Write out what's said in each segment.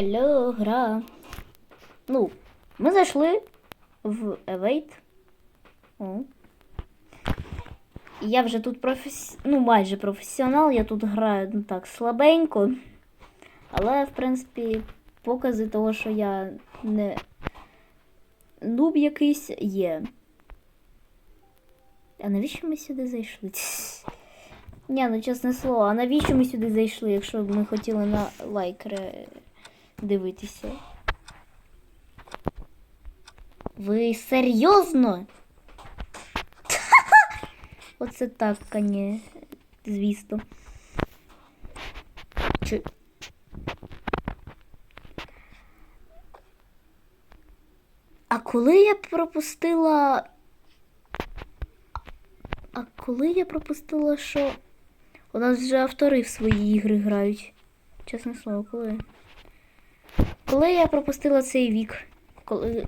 Алло, гра. Ну, ми зайшли в Evade. Я вже тут професі... ну, майже професіонал, я тут граю ну, так слабенько. Але, в принципі, покази того, що я не нуб якийсь є. А навіщо ми сюди зайшли? Ні, ну чесне слово, а навіщо ми сюди зайшли, якщо б ми хотіли на лайкери дивитися? Ви серйозно? Оце так, коні, звісно. Чи... А коли я пропустила. А коли я пропустила, що у нас вже автори в свої ігри грають? Чесне слово, коли? Коли я пропустила цей вік? Коли...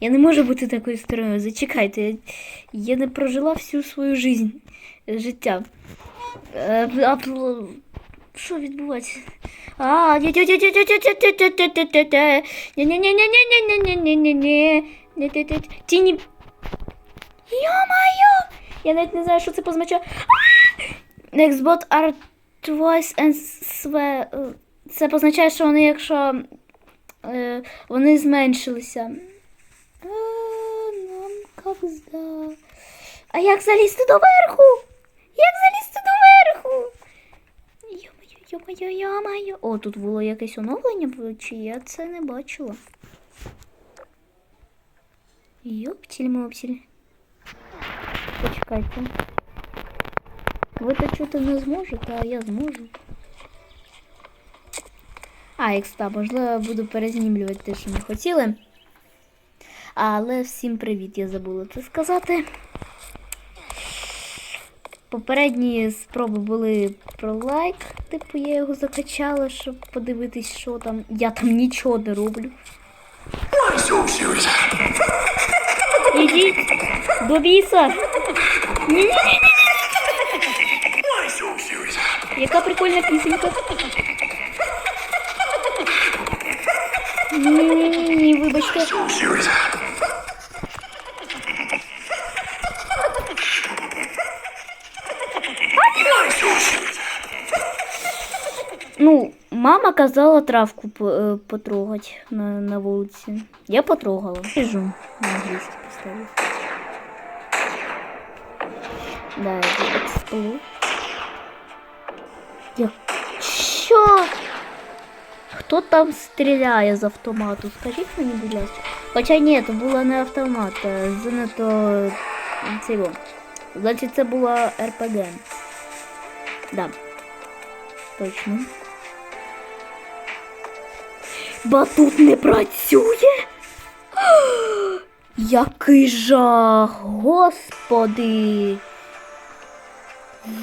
Я не можу бути такою стороною. Зачекайте, я не прожила всю свою жизнь, життя. А, Що відбувається? А, Тіні. Йо-майо! Я навіть не знаю, що це позначає. Xbot art. twice and це позначає, що вони, якщо е, вони зменшилися. А, нам кабзда. А як залізти доверху? Як залізти доверху? Йо-моє, йо-моє, йо-моє. О, тут було якесь оновлення, чи я це не бачила. Йоптіль-моптіль. Почекайте. Ви то чути не зможете, а я зможу. А, екста, можливо, буду перезнімлювати те, що ми хотіли. Але всім привіт, я забула це сказати. Попередні спроби були про лайк, типу я його закачала, щоб подивитись, що там. Я там нічого не роблю. Ідіть до біса! Ні-ні-ні, яка прикольна пісенька. Ні-ні-ні, вибачте. So serious. Why so serious? Ну, мама казала травку по- е, потрогать на, на вулиці. Я потрогала. Біжу на англійський поставив. Да, я експлу. Я... Хто там стріляє з автомату? Скажіть мені, будь ласка. Хоча ні, це була не автомат, а занадто цього. Значить, це була РПГ. Да. Точно. Батут не працює? Який жах, господи.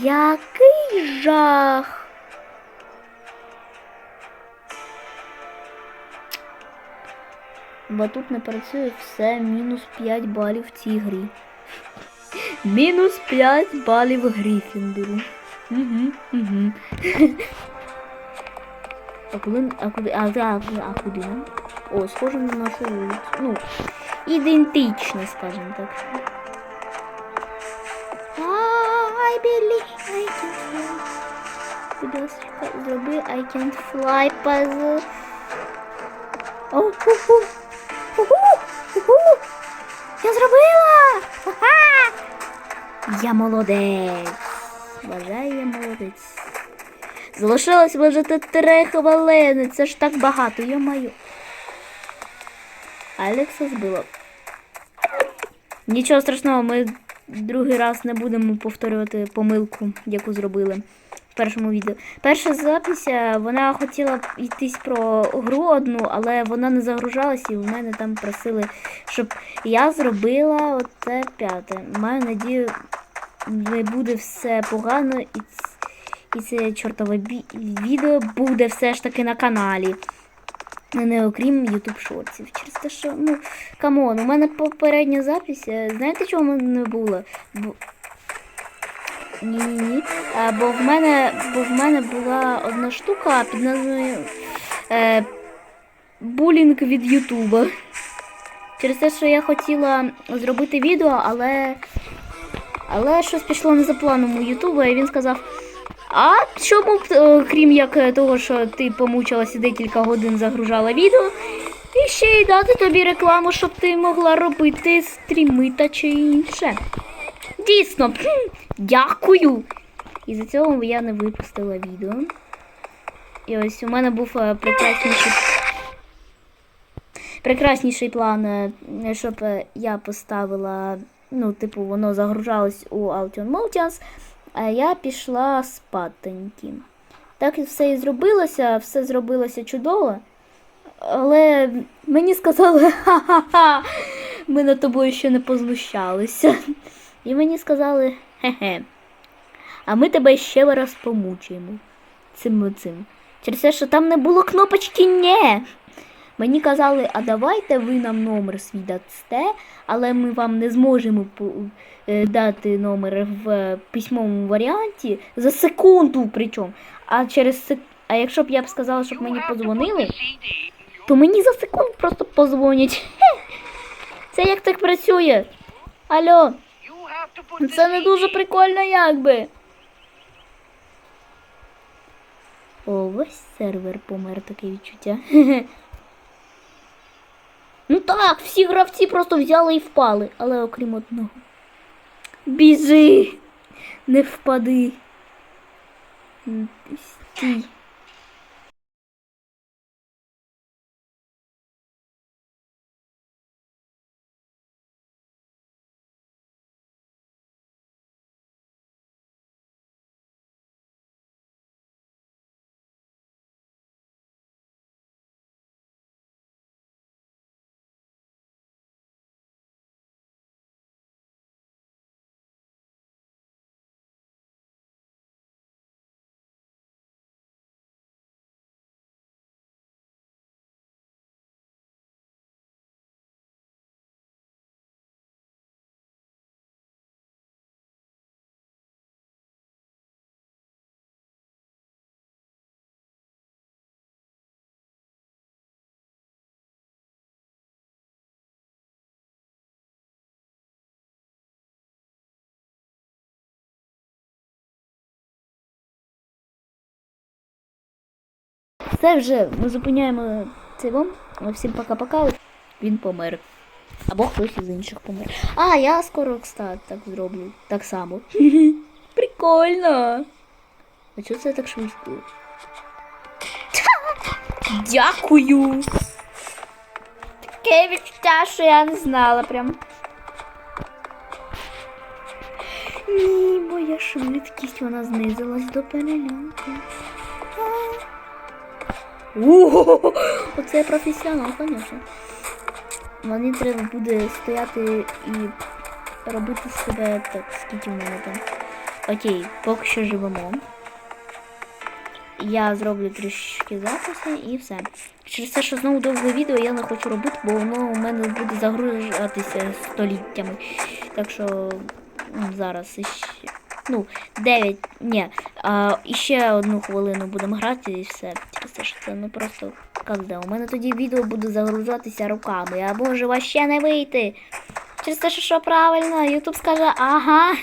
Який жах. Батут не працює, все, мінус 5 балів в цій грі. Мінус 5 балів Гріфіндору. Угу, угу. А куди, а куди, а, а, а куди? О, схоже на нашу вулицю. Ну, ідентично, скажімо так. I believe I can fly. Будь ласка, зроби I can't fly puzzle. О, ху-ху. Я зробила! Я молодець. Бажаю, я молодець. Залишилось вижити три хвилини. Це ж так багато, йо-маю. Алекса збила. Нічого страшного, ми другий раз не будемо повторювати помилку, яку зробили першому відео. Перша запись, е, вона хотіла йтись про гру одну, але вона не загружалась і в мене там просили, щоб я зробила оце п'яте. Маю надію, не буде все погано і, і це чортове відео буде все ж таки на каналі. Не окрім YouTube шортів. Через те, що, ну, камон, у мене попередня запись. е, Знаєте, чого не було? Бо... Ні, ні, ні. А, бо в мене, бо в мене була одна штука під назвою е, булінг від Ютуба. Через те, що я хотіла зробити відео, але. Але щось пішло не за планом у Ютуба, і він сказав. А чому е, крім як е, того, що ти помучилася декілька годин загружала відео, і ще й дати тобі рекламу, щоб ти могла робити стріми та чи інше. Дійсно, дякую. І за цього я не випустила відео. І ось у мене був е, прекрасніший, прекрасніший план, е, щоб е, я поставила, ну, типу, воно загружалось у Altion Motions, а я пішла спатеньки. Так і все і зробилося, все зробилося чудово. Але мені сказали, ха-ха-ха, ми над тобою ще не познущалися. І мені сказали, хе-хе, а ми тебе ще раз помучаємо цим цим. Через те, що там не було кнопочки «Нє». Мені казали, а давайте ви нам номер свій дасте, але ми вам не зможемо е, дати номер в письмовому варіанті за секунду причому. А через сек... а якщо б я б сказала, щоб мені подзвонили, то мені за секунду просто позвонять. Це як так працює? Алло, це не дуже прикольно якби. О, весь сервер помер таке відчуття. Ну так, всі гравці просто взяли і впали, але окрім одного. Біжи! Не впади. Стій. Все вже ми зупиняємо цей вам. Всім пока-пока. Він помер. Або хтось із інших помер. А, я скоро, кстати, так зроблю. Так само. Прикольно. А чого це так швидко? Дякую. Таке відчуття, що я не знала прям. Ні, моя швидкість вона знизилась до переляку. Ого, оце професіонал, звісно. Мені треба буде стояти і робити себе так, скільки в мене там. Окей, поки що живемо. Я зроблю трішки записи і все. Через те, що знову довге відео я не хочу робити, бо воно у мене буде загружатися століттями. Так що зараз іще. Ну, 9, ні, а, іще одну хвилину будемо грати і все. Через те, що це не просто казде. У мене тоді відео буде загружатися руками, а може вас ще не вийти. Через те, що, що правильно, Ютуб скаже, ага.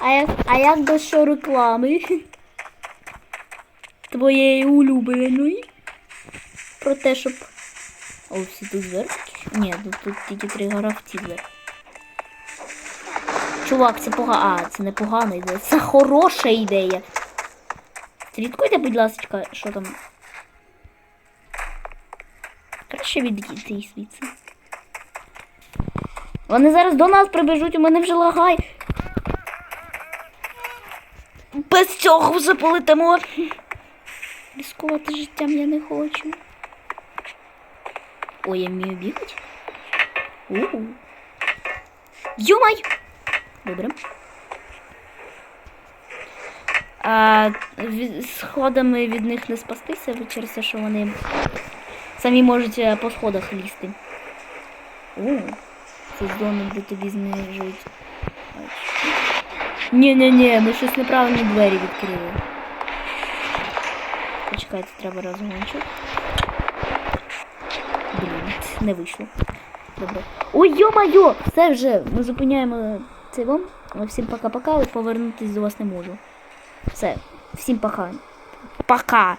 А як, а як до що реклами? Твоєї улюбленої. Про те, щоб. О, всі тут зверху? Ні, тут, тут тільки три гравці зверху. Чувак, це погано. А, це не погана ідея. Це хороша ідея. Слідкуйте, будь ласка, що там. Краще відійти звідси. Вони зараз до нас прибіжуть, у мене вже лагай. Без цього вже полетимо. Ризикувати життям я не хочу. Ой, я вмію бігати. Йомай! Добре. А, сходами від них не спастися через те, що вони самі можуть е, по сходах лізти. О, це зона, де тобі знижують. Ні-ні-ні, ми щось неправильні двері відкрили. Почекайте, треба розгончик. не вийшло. Добре. Ой, йо-майо! Все вже, ми зупиняємо цей вам. Всім пока-пока, повернутись до вас не можу. Все, всім пока. Пока!